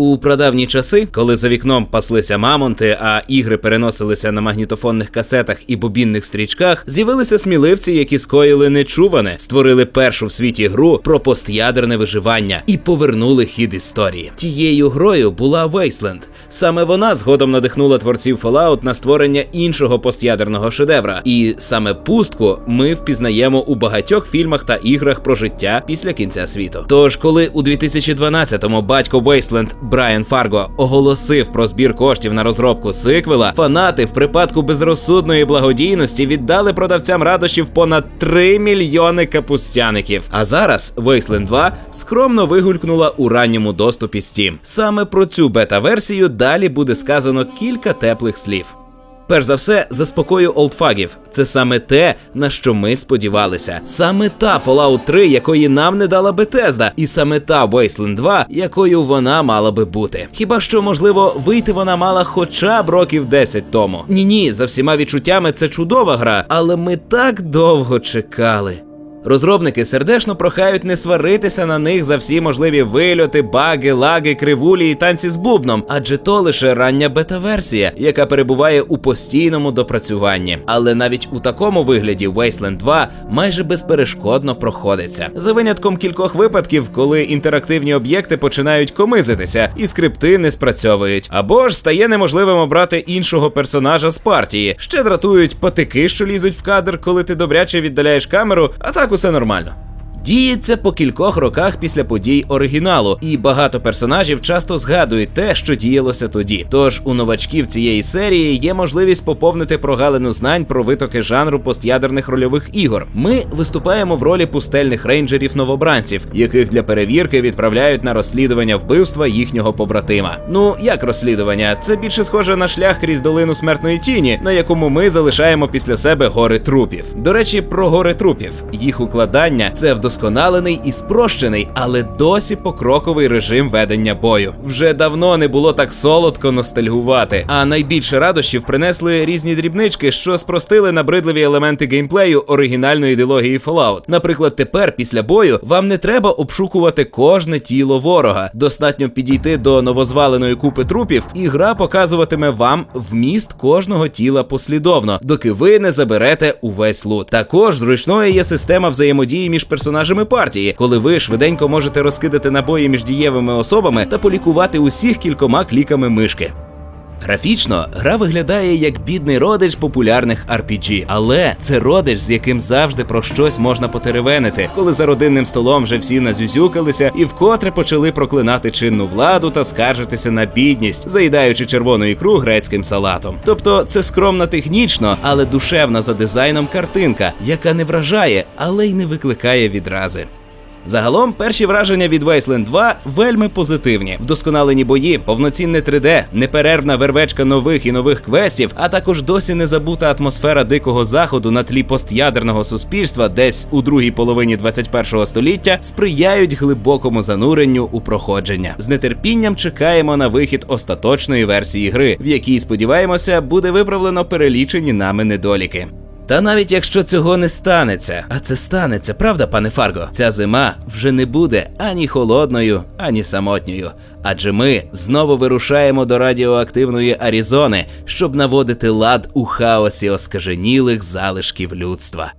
У прадавні часи, коли за вікном паслися мамонти, а ігри переносилися на магнітофонних касетах і бобінних стрічках, з'явилися сміливці, які скоїли нечуване, створили першу в світі гру про постядерне виживання і повернули хід історії. Тією грою була Wasteland. Саме вона згодом надихнула творців Fallout на створення іншого постядерного шедевра. І саме пустку ми впізнаємо у багатьох фільмах та іграх про життя після кінця світу. Тож, коли у 2012-му батько Wasteland Брайан Фарго оголосив про збір коштів на розробку сиквела, фанати в припадку безрозсудної благодійності віддали продавцям радощів понад 3 мільйони капустяників. А зараз Wasteland 2 скромно вигулькнула у ранньому доступі Steam. Саме про цю бета-версію далі буде сказано кілька теплих слів. Перш за все, заспокою олдфагів. Це саме те, на що ми сподівалися. Саме та Fallout 3, якої нам не дала Bethesda, і саме та Wasteland 2, якою вона мала би бути. Хіба що можливо вийти вона мала хоча б років 10 тому. Ні, ні, за всіма відчуттями це чудова гра, але ми так довго чекали. Розробники сердечно прохають не сваритися на них за всі можливі вильоти, баги, лаги, кривулі і танці з бубном, адже то лише рання бета-версія, яка перебуває у постійному допрацюванні. Але навіть у такому вигляді Wasteland 2 майже безперешкодно проходиться. За винятком кількох випадків, коли інтерактивні об'єкти починають комизитися і скрипти не спрацьовують, або ж стає неможливим обрати іншого персонажа з партії. Ще дратують патики, що лізуть в кадр, коли ти добряче віддаляєш камеру, а так усе нормально. Діється по кількох роках після подій оригіналу, і багато персонажів часто згадують те, що діялося тоді. Тож у новачків цієї серії є можливість поповнити прогалину знань про витоки жанру постядерних рольових ігор. Ми виступаємо в ролі пустельних рейнджерів новобранців, яких для перевірки відправляють на розслідування вбивства їхнього побратима. Ну як розслідування? Це більше схоже на шлях крізь долину смертної тіні, на якому ми залишаємо після себе гори трупів. До речі, про гори трупів. Їх укладання це вдосконалений і спрощений, але досі покроковий режим ведення бою. Вже давно не було так солодко ностальгувати. А найбільше радощів принесли різні дрібнички, що спростили набридливі елементи геймплею оригінальної ідеології Fallout. Наприклад, тепер після бою вам не треба обшукувати кожне тіло ворога. Достатньо підійти до новозваленої купи трупів, і гра показуватиме вам вміст кожного тіла послідовно, доки ви не заберете увесь лут. Також зручною є система взаємодії між персонажами партії, коли ви швиденько можете розкидати набої між дієвими особами та полікувати усіх кількома кліками мишки. Графічно гра виглядає як бідний родич популярних RPG, але це родич, з яким завжди про щось можна потеревенити, коли за родинним столом вже всі назюзюкалися і вкотре почали проклинати чинну владу та скаржитися на бідність, заїдаючи червону ікру грецьким салатом. Тобто це скромна технічно, але душевна за дизайном картинка, яка не вражає, але й не викликає відрази. Загалом, перші враження від Wasteland 2 вельми позитивні. Вдосконалені бої, повноцінне 3D, неперервна вервечка нових і нових квестів, а також досі не забута атмосфера дикого заходу на тлі постядерного суспільства, десь у другій половині 21-го століття, сприяють глибокому зануренню у проходження. З нетерпінням чекаємо на вихід остаточної версії гри, в якій сподіваємося, буде виправлено перелічені нами недоліки. Та навіть якщо цього не станеться, а це станеться, правда, пане Фарго? Ця зима вже не буде ані холодною, ані самотньою. Адже ми знову вирушаємо до радіоактивної Арізони, щоб наводити лад у хаосі оскаженілих залишків людства.